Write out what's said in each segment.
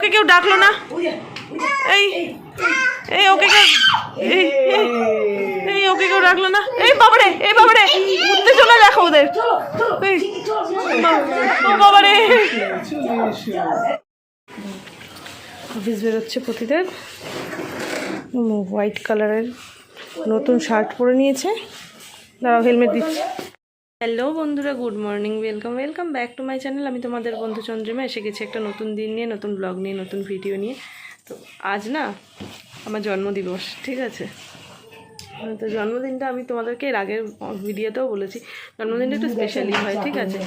ওকে কেউ ডাকলো না? এই এই, ওকে কেউ এই ওকে কেউ ডাকলো না? এই, বাবারে এই, বাবারে, উঠতে চলে দেখো ওদের। বাবারে। অফিস বেরোচ্ছে প্রতিদিন। হোয়াইট কালারের নতুন শার্ট পরে নিয়েছে। দাঁড়াও, হেলমেট দিচ্ছি। হ্যালো বন্ধুরা good morning welcome welcome back to my channel আমি তোমাদের বন্ধু চন্দ্রিমা এসে গেছি একটা নতুন দিন নিয়ে নতুন ব্লগ নিয়ে নতুন ভিডিও নিয়ে। তো আজ না আমার জন্মদিবস ঠিক আছে? হ্যাঁ, তো জন্মদিনটা আমি তোমাদেরকে এর আগের ভিডিওতেও বলেছি। জন্মদিনটা একটু স্পেশালি হয় ঠিক আছে?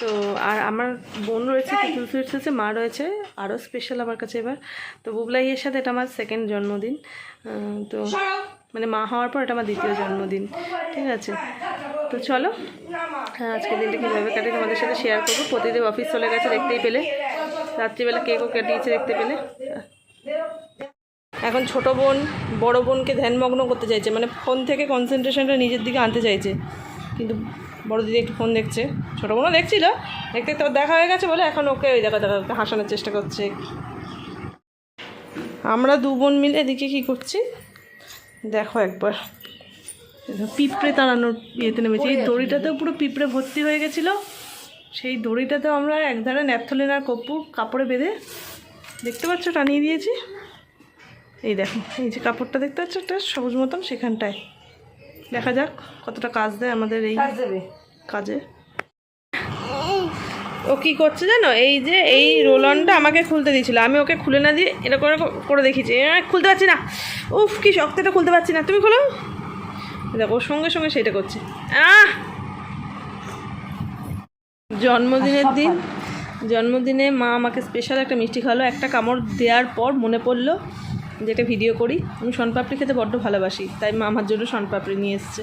তো আর আমার বোন রয়েছে পিপুল মা রয়েছে আরও স্পেশাল আমার কাছে এবার। তো বুবলাইয়ের সাথে এটা আমার সেকেন্ড জন্মদিন। তো মানে মা হওয়ার পর এটা আমার দ্বিতীয় জন্মদিন ঠিক আছে? তো চলো হ্যাঁ আজকের দিনটা কীভাবে কাটে তোমাদের সাথে শেয়ার করব। প্রতিদিন অফিস চলে গেছে, দেখতেই পেলে। রাত্রিবেলা কেকও কাটিয়েছে দেখতে পেলে। এখন ছোট বোন, বড় বোনকে ধ্যানমগ্ন করতে চাইছে মানে ফোন থেকে কনসেন্ট্রেশনটা নিজের দিকে আনতে চাইছে। কিন্তু বড় দিদি একটু ফোন দেখছে। ছোটো বোনও দেখছিল, দেখতে দেখতে দেখা হয়ে গেছে বলে এখন ওকে ওই দেখা দেখা, হাসানোর চেষ্টা করছে। আমরা দু বোন মিলে এদিকে কী করছি? দেখো একবার। পিঁপড়ে তাড়ানোর ইয়েতে নেমেছি। এই দড়িটাতেও পুরো পিঁপড়ে ভর্তি হয়ে গেছিল। সেই দড়িটাতেও আমরা একধারে ন্যাপথলিন আর কপুর কাপড়ে বেঁধে দেখতে পাচ্ছ টানিয়ে দিয়েছি। এই দেখো এই যে কাপড়টা দেখতে পাচ্ছ একটা সবুজ মতন সেখানটায়। দেখা যাক কতটা কাজ দেয় আমাদের এই কাজে ও কি করছে জানো? এই যে এই রোলনটা আমাকে খুলতে দিয়েছিল। আমি ওকে খুলে না দিয়ে এটা করে দেখিয়েছি। এ, খুলতে পারছি না। উফ কি শক্ত এটা খুলতে পারছি না। তুমি খোলো। দেখো ওর সঙ্গে সঙ্গে সেটা করছে। আহ! জন্মদিনের দিন জন্মদিনে মা আমাকে স্পেশাল একটা মিষ্টি খাওয়ালো একটা কামড় দেওয়ার পর মনে পড়ল যে একটা ভিডিও করি। আমি শনপাপড়ি খেতে বড্ড ভালোবাসি তাই মা আমার জন্য শনপাপড়ি নিয়ে এসছে।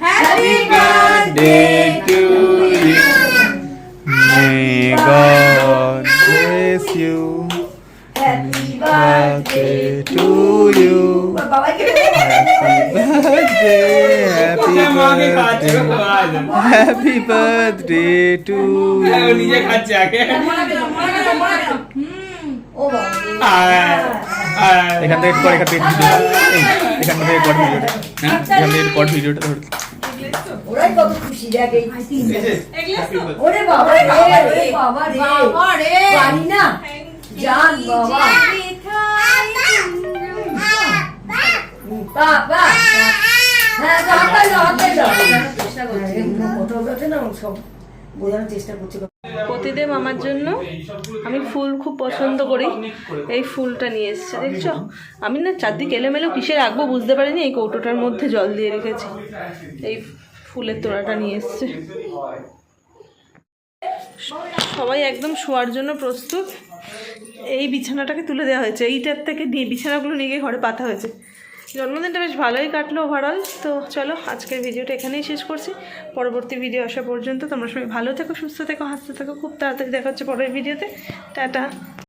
Happy birthday. May God bless you. Happy Birthday to you. birthday. Birthday, happy birthday. Happy birthday to এখান থেকে এখান থেকে এখান থেকে ভিডিওটা এখান থেকে ভিডিওটা ধর ওরাই কত খুশি দেখ এই ওরে বাবা রে বাবা রে বাবা রে পারি না জান বাবা প্রতিদেব আমার জন্য, আমি ফুল খুব পছন্দ করি। এই ফুলটা নিয়ে এসছে, দেখছ? আমি না চারদিক এলোমেলো কিসে রাখব বুঝতে পারিনি, এই কৌটোটার মধ্যে জল দিয়ে রেখেছি। এই ফুলের তোড়াটা নিয়ে এসছে। সবাই একদম শোয়ার জন্য প্রস্তুত। এই বিছানাটাকে তুলে দেওয়া হয়েছে। এইটার থেকে নিয়ে বিছানাগুলো নিয়ে গিয়ে ঘরে পাতা হয়েছে। জন্মদিনটা বেশ ভালোই কাটলো ওভারঅল তো চলো, আজকের ভিডিওটা এখানেই শেষ করছি। পরবর্তী ভিডিও আসা পর্যন্ত তোমরা সবাই ভালো থেকো, সুস্থ থেকো, হাসতে থেকো। খুব তাড়াতাড়ি দেখা হচ্ছে পরের ভিডিওতে টাটা।